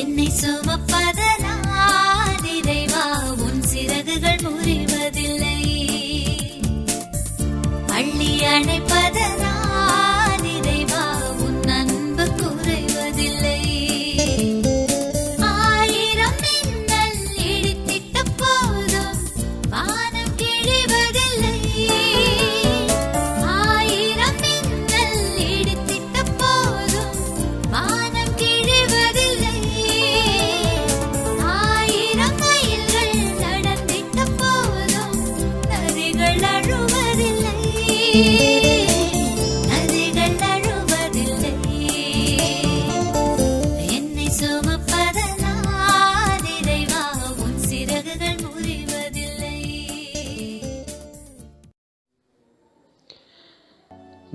என்னை சுமப்பதனால் இறைவா உன் சிறகுகள் முறிவதில்லை. அள்ளி அணைப்பதனால்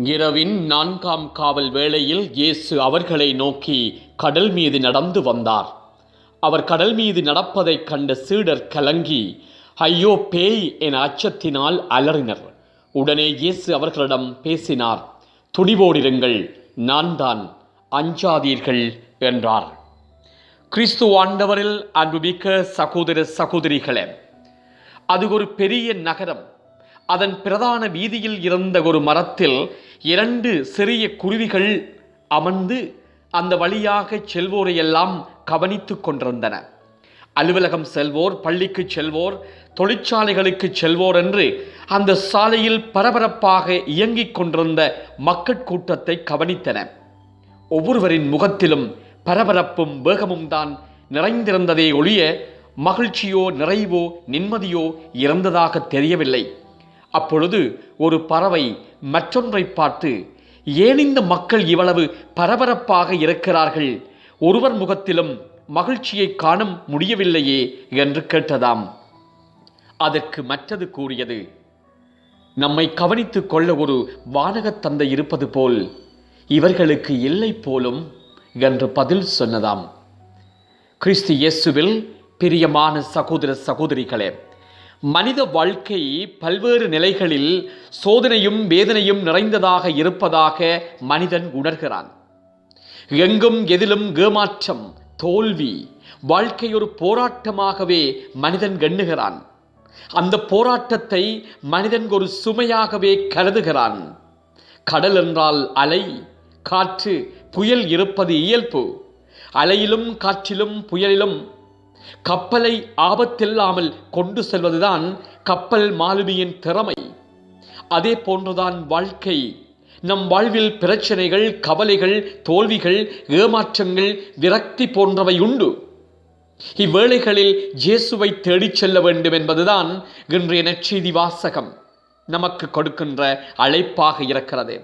இரவின் நான்காம் காவல் வேளையில் இயேசு அவர்களை நோக்கி கடல் மீது நடந்து வந்தார். அவர் கடல் மீது நடப்பதைக் கண்ட சீடர் கலங்கி ஐயோ பேய் என அச்சத்தினால் அலறினர். உடனே இயேசு அவர்களிடம் பேசினார் துணிவோடிருங்கள் நான் தான் அஞ்சாதீர்கள் என்றார். கிறிஸ்து ஆண்டவரில் அன்புமிக்க சகோதர சகோதரிகளே அது ஒரு பெரிய நகரம். அதன் பிரதான வீதியில் இருந்த ஒரு மரத்தில் இரண்டு சிறிய குருவிகள் அமர்ந்து அந்த வழியாக செல்வோரையெல்லாம் கவனித்து கொண்டிருந்தன. அலுவலகம் செல்வோர் பள்ளிக்கு செல்வோர் தொழிற்சாலைகளுக்கு செல்வோர் என்று அந்த சாலையில் பரபரப்பாக இயங்கிக் கொண்டிருந்த மக்கட் கூட்டத்தை கவனித்தன. ஒவ்வொருவரின் முகத்திலும் பரபரப்பும் வேகமும் தான் நிறைந்திருந்ததே ஒழிய மகிழ்ச்சியோ நிறைவோ நிம்மதியோ இறந்ததாக தெரியவில்லை. அப்பொழுது ஒரு பறவை மற்றொன்றை பார்த்து ஏன் இந்த மக்கள் இவ்வளவு பரபரப்பாக இருக்கிறார்கள்? ஒருவர் முகத்திலும் மகிழ்ச்சியை காண முடியவில்லையே என்று கேட்டதாம். அதற்கு மற்றது கூறியது நம்மை கவனித்துக் கொள்ள ஒரு வானகத் தந்தை இருப்பது போல் இவர்களுக்கு இல்லை போலும் என்று பதில் சொன்னதாம். கிறிஸ்து இயேசுவில் பிரியமான சகோதர சகோதரிகளே மனித வாழ்க்கை பல்வேறு நிலைகளில் சோதனையும் வேதனையும் நிறைந்ததாக இருப்பதாக மனிதன் உணர்கிறான். எங்கும் எதிலும் ஏமாற்றம் தோல்வி வாழ்க்கை ஒரு போராட்டமாகவே மனிதன் எண்ணுகிறான். அந்த போராட்டத்தை மனிதன் ஒரு சுமையாகவே கருதுகிறான். கடல் என்றால் அலை காற்று புயல் இருப்பது இயல்பு. அலையிலும் காற்றிலும் புயலிலும் கப்பலை ஆபத்தில்லாமல் கொண்டு செல்வதுதான் கப்பல் மாலுமியின் திறமை. அதே போன்றுதான் வாழ்க்கை. நம் வாழ்வில் பிரச்சனைகள் கவலைகள் தோல்விகள் ஏமாற்றங்கள் விரக்தி போன்றவை உண்டு. இவ்வேளைகளில் இயேசுவை தேடிச் செல்ல வேண்டும் என்பதுதான் இன்றைய நற்செய்தி வாசகம். நமக்கு கொடுக்கின்ற அழைப்பாக இருக்கிறது.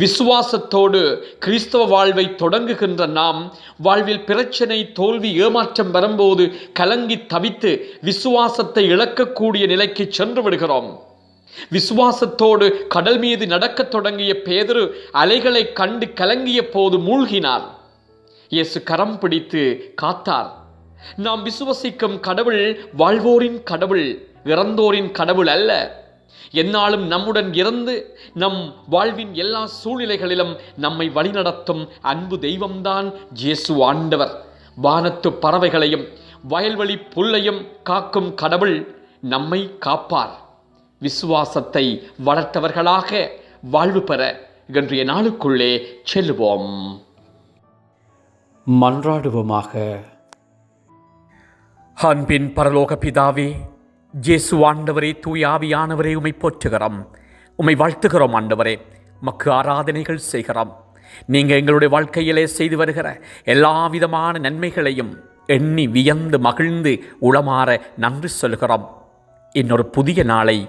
விசுவாசத்தோடு கிறிஸ்தவ வாழ்வை தொடங்குகின்ற நாம் வாழ்வில் பிரச்சனை தோல்வி ஏமாற்றம் வரும்போது கலங்கி தவித்து விசுவாசத்தை இழக்கக்கூடிய நிலைக்கு சென்று விடுகிறோம். விசுவாசத்தோடு கடல் மீது நடக்கத் தொடங்கிய பேதுரு அலைகளை கண்டு கலங்கிய போது மூழ்கினார். இயேசு கரம் பிடித்து காத்தார். நாம் விசுவசிக்கும் கடவுள் வாழ்வோரின் கடவுள் இறந்தோரின் கடவுள் அல்ல. என்னாலும் நம்முடன் இருந்து நம் வாழ்வின் எல்லா சூழ்நிலைகளிலும் நம்மை வழிநடத்தும் அன்பு தெய்வம்தான் ஜேசு ஆண்டவர். வானத்து பறவைகளையும் வயல்வெளி புல்லையும் காக்கும் கடவுள் நம்மை காப்பார். விசுவாசத்தை வளர்த்தவர்களாக வாழ்வு பெற இன்றைய நாளுக்குள்ளே செல்லுவோம். மன்றாடுவோமாக. அன்பின் பரலோக பிதாவே ஜேசு ஆண்டவரே தூய் ஆவியானவரே உமை போற்றுகிறோம். உமை வாழ்த்துகிறோம் ஆண்டவரே. மக்கு ஆராதனைகள் செய்கிறோம். நீங்கள் எங்களுடைய வாழ்க்கையிலே செய்து வருகிற எல்லா விதமான நன்மைகளையும் எண்ணி வியந்து மகிழ்ந்து உளமாற நன்றி சொல்கிறோம் இன்னொரு புதிய நாளை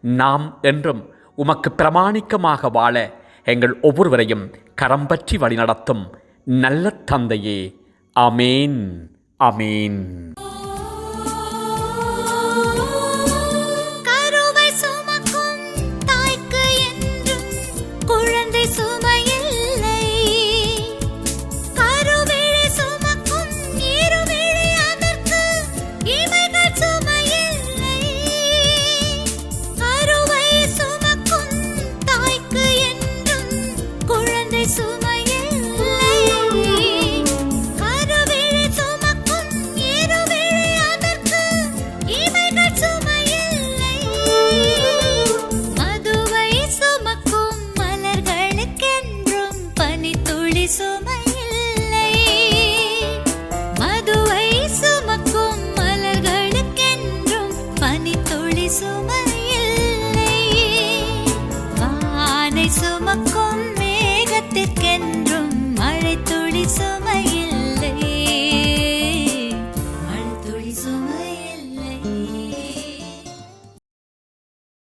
நாம் என்றும் உமக்கு பிரமாணிக்கமாக வாழ எங்கள் ஒவ்வொருவரையும் கரம் பற்றி வழிநடத்தும் நல்ல தந்தையே. அமேன் அமேன் குழந்தை சும மேகத்திற்கென்றும் மழை துளி சுமை